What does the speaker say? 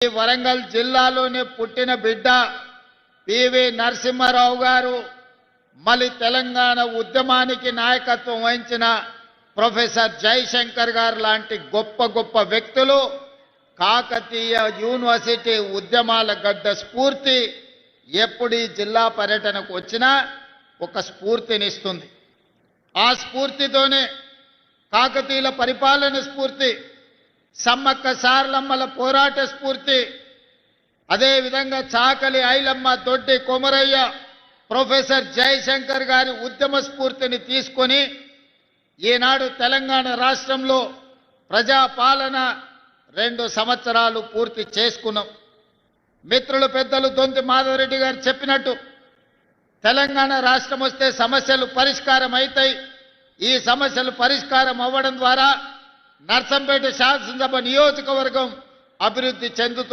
ఈ వరంగల్ జిల్లాలోనే పుట్టిన బిడ్డ పివి నరసింహారావు గారు మళ్ళీ తెలంగాణ ఉద్యమానికి నాయకత్వం వహించిన ప్రొఫెసర్ జయశంకర్ గారు లాంటి గొప్ప గొప్ప వ్యక్తులు కాకతీయ యూనివర్సిటీ ఉద్యమాల గడ్డ స్ఫూర్తి ఎప్పుడు ఈ జిల్లా పర్యటనకు వచ్చినా ఒక స్ఫూర్తినిస్తుంది. ఆ స్ఫూర్తితోనే కాకతీయుల పరిపాలన స్ఫూర్తి సమ్మక్క సార్లమ్మల పోరాట స్ఫూర్తి అదేవిధంగా చాకలి ఐలమ్మ దొడ్డి కొమరయ్య ప్రొఫెసర్ జయశంకర్ గారి ఉద్యమ స్ఫూర్తిని తీసుకొని ఈనాడు తెలంగాణ రాష్ట్రంలో ప్రజాపాలన రెండు సంవత్సరాలు పూర్తి చేసుకున్నాం. మిత్రులు పెద్దలు దొంతి మాధవరెడ్డి గారు చెప్పినట్టు తెలంగాణ రాష్ట్రం వస్తే సమస్యలు పరిష్కారం అవుతాయి ఈ సమస్యలు పరిష్కారం అవ్వడం ద్వారా నర్సంపేట శాసనసభ నియోజకవర్గం అభివృద్ధి చెందుతుంది